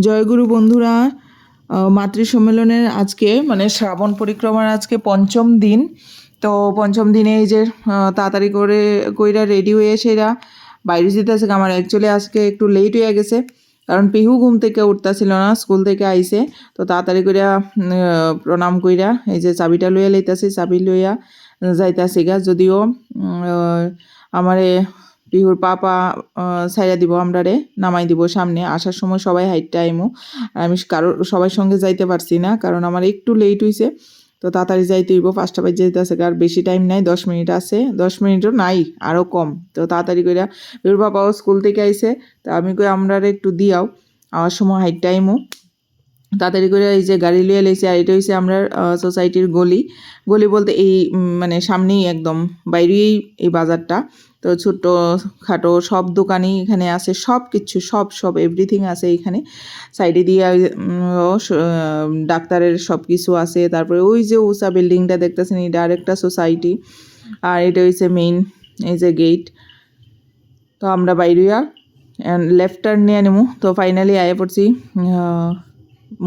জয়গুরু বন্ধুরা মাতৃ সম্মেলনের আজকে মানে শ্রাবণ পরিক্রমার আজকে পঞ্চম দিন। তো পঞ্চম দিনে এই যে তাড়াতাড়ি করে কইরা রেডি হয়ে এসে এরা বাইরে যেতেছে আমার অ্যাকচুয়ালি আজকে একটু লেট হয়ে গেছে কারণ পিহু ঘুম থেকে উঠতেছিল না স্কুল থেকে আইসে তো তাড়াতাড়ি আহ, প্রণাম কইরা এই যে চাবিটা লইয়া লইতাছি চাবি লইয়া যাইতাছি গা। যদিও আমারে পিহুর পাপা সাইরা দিব আমরা রে নামাই দিব সামনে, আসার সময় সবাই হাইটটা আইমু। আর আমি কারোর সবার সঙ্গে যাইতে পারছি না, কারণ আমার একটু লেট হয়েছে তো তাড়াতাড়ি যাইতে হইব, পাঁচটা বাজে যেতেছে আর বেশি টাইম নাই, দশ মিনিট আছে, দশ মিনিটও নাই আরও কম। তো তাড়াতাড়ি করে পিহুর পাপাও স্কুল থেকে আইসে তো আমি কই আমরা একটু দিয়াও, আমার সময় হাইট টাইমও তাড়াতাড়ি করে এই যে গাড়ি লিয়ে লেছি আর এটা হচ্ছে আমরা সোসাইটির গলি। গলি বলতে এই মানে সামনেই একদম, বাইরেই এই বাজারটা। তো ছোট্ট খাটো সব দোকানই এখানে আছে, সব কিছু, সব সব এভরিথিং আছে এখানে। সাইডে দিয়ে ডাক্তারের সব কিছু আছে। তারপরে ওই যে উষা বিল্ডিংটা দেখতেছেন, এটা আরেকটা সোসাইটি আর এটা হচ্ছে মেইন এই যে গেট তো আমরা বাইরিয়া লেফট টার্ন নিয়ে নেব তো ফাইনালি আয়ে পড়ছি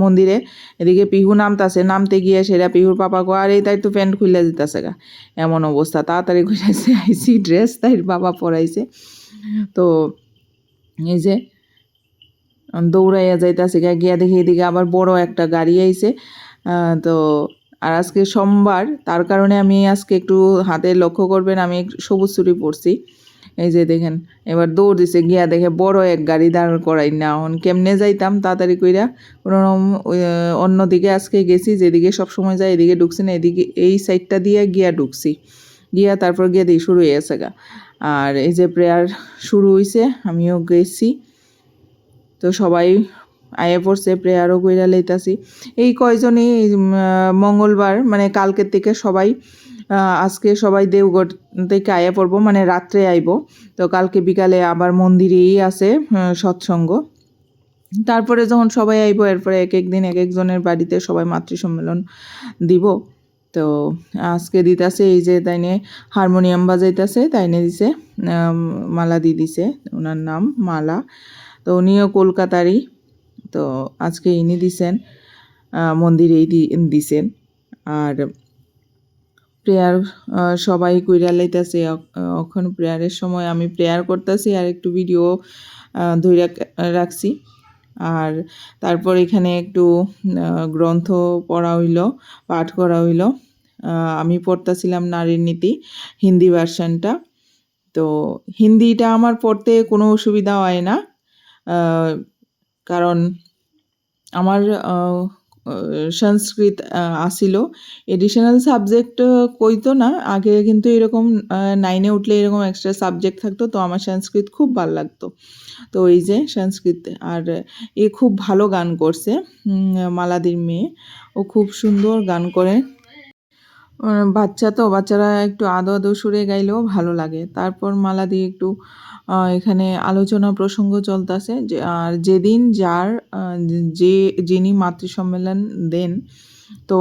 মন্দিরে। এদিকে পিহু নামতাছে, নামতে গিয়ে সেটা পিহুর পাপা কো আর এই তাই তো প্যান্ট খুলে দিতেছে গা। এমন অবস্থা, তাড়াতাড়ি খুলেছে আইসি, ড্রেস তাই বাবা পরাইছে। তো এই যে দৌড়াইয়া যাইতাছে গা, গিয়া দেখি এদিকে আবার বড় একটা গাড়ি আইছে। তো আর আজকে সোমবার, তার কারণে আমি আজকে একটু হাতে লক্ষ্য করবেন, আমি সবুজ চুরি পরছি। এই যে দেখেন এবার দৌড় দিছে গিয়া দেখে বড় এক গাড়ি দাঁড় করাই না এখন কেমনে যাইতাম তাড়াতাড়ি কইরা। কোনো রকম ওই, অন্যদিকে আজকে গেছি যেদিকে সব সময় যাই এদিকে ঢুকছি না এদিকে এই সাইডটা দিয়ে গিয়া ঢুকছি। গিয়া তারপর গিয়া দিয়ে শুরু হয়ে গেছে গা। আর এই যে প্রেয়ার শুরু হয়েছে আমিও গেছি। তো সবাই আয়ে পড়ছে প্রেয়ারও কইরা লইতাছি। এই কয়জনই মঙ্গলবার মানে কালকের থেকে সবাই আজকে সবাই দেওগড় থেকে আয়া পড়ব মানে রাত্রে আইব। তো কালকে বিকালে আবার মন্দিরেই আছে সৎসঙ্গ। তারপরে যখন সবাই আইব, এরপরে এক এক দিন এক একজনের বাড়িতে সবাই মাতৃ সম্মেলন দিব। তো আজকে দিতাছে এই যে তাইনে হারমোনিয়াম বাজাইতাছে, তাইনে দিছে মালা দি দিছে, ওনার নাম মালা। তো উনিও কলকাতারই, তো আজকে ইনি দিছেন মন্দিরেই দিছেন। আর প্রেয়ার সবাই কইরা লাইতাছে এখন প্রেয়ারের সময় আমি প্রেয়ার করতেছি আর একটু ভিডিও ধরে রাখছি। আর তারপর এখানে একটু গ্রন্থ পড়া হইল, পাঠ করা হইল। আমি পড়তেছিলাম নারীর নীতি, হিন্দি ভার্সানটা। তো হিন্দিটা আমার পড়তে কোনো অসুবিধা হয় না কারণ আমার সংস্কৃত আসিল। এডিশনাল সাবজেক্ট কইতো না। আগে কিন্তু এরকম নাইনে উঠলে এরকম এক্সট্রা সাবজেক্ট থাকতো, তো আমার সংস্কৃত খুব ভালো লাগতো। তো এই যে সংস্কৃত, আর এ খুব ভালো গান করছে মালাদির মেয়ে। ও খুব সুন্দর গান করে। বাচ্চা তো বাচ্চারা একটু আদো আদো সুরে গাইলেও ভালো লাগে। তারপর মালা দিয়ে একটু এখানে আলোচনা প্রসঙ্গ চলতেছে আর যেদিন যার যে যিনি মাতৃ সম্মেলন দেন তো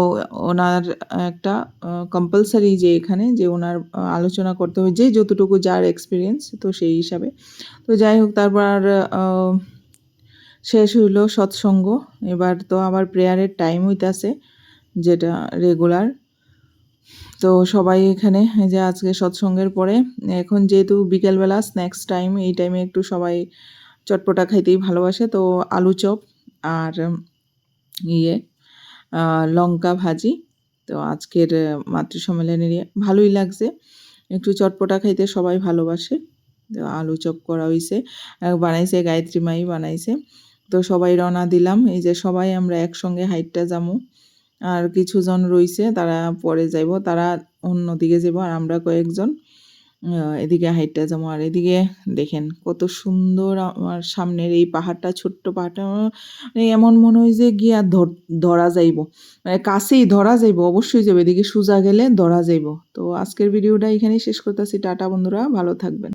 ওনার একটা কম্পালসারি যে এখানে যে ওনার আলোচনা করতে হবে যে যতটুকু যার এক্সপিরিয়েন্স তো সেই হিসাবে। তো যাই হোক তারপর আর, শেষ হইল সৎসঙ্গ। এবার তো আবার প্রেয়ারের টাইম হইতাছে যেটা রেগুলার তো সবাই এখানে যে আজকে সৎসঙ্গের পরে, এখন যেহেতু বিকেলবেলা স্ন্যাক্স টাইম এই টাইমে একটু সবাই চটপটা খাইতেই ভালোবাসে। তো আলু চপ আর ইয়ে লঙ্কা ভাজি। তো আজকের মাতৃ সম্মেলনের ভালোই লাগছে। একটু চটপটা খাইতে সবাই ভালোবাসে। তো আলু চপ করা হয়েছে বানাইছে গায়ত্রী মাই, বানাইছে। তো সবাই রওনা দিলাম। এই যে সবাই আমরা একসঙ্গে হাইটটা যামু আর কিছুজন রইছে, তারা পরে যাইব, তারা অন্যদিকে যাব আর আমরা কয়েকজন এদিকে হাইটটা যাব। আর এদিকে দেখেন কত সুন্দর আমার সামনের এই পাহাড়টা, ছোট্ট পাহাড়টা মানে এমন মনে হয় যে গিয়া ধর- ধরা যাইব। মানে কাছেই ধরা যাইব, অবশ্যই যাবে এদিকে সোজা গেলে ধরা যাইব। তো আজকের ভিডিওটা এখানেই শেষ করতেছি। টাটা বন্ধুরা, ভালো থাকবেন।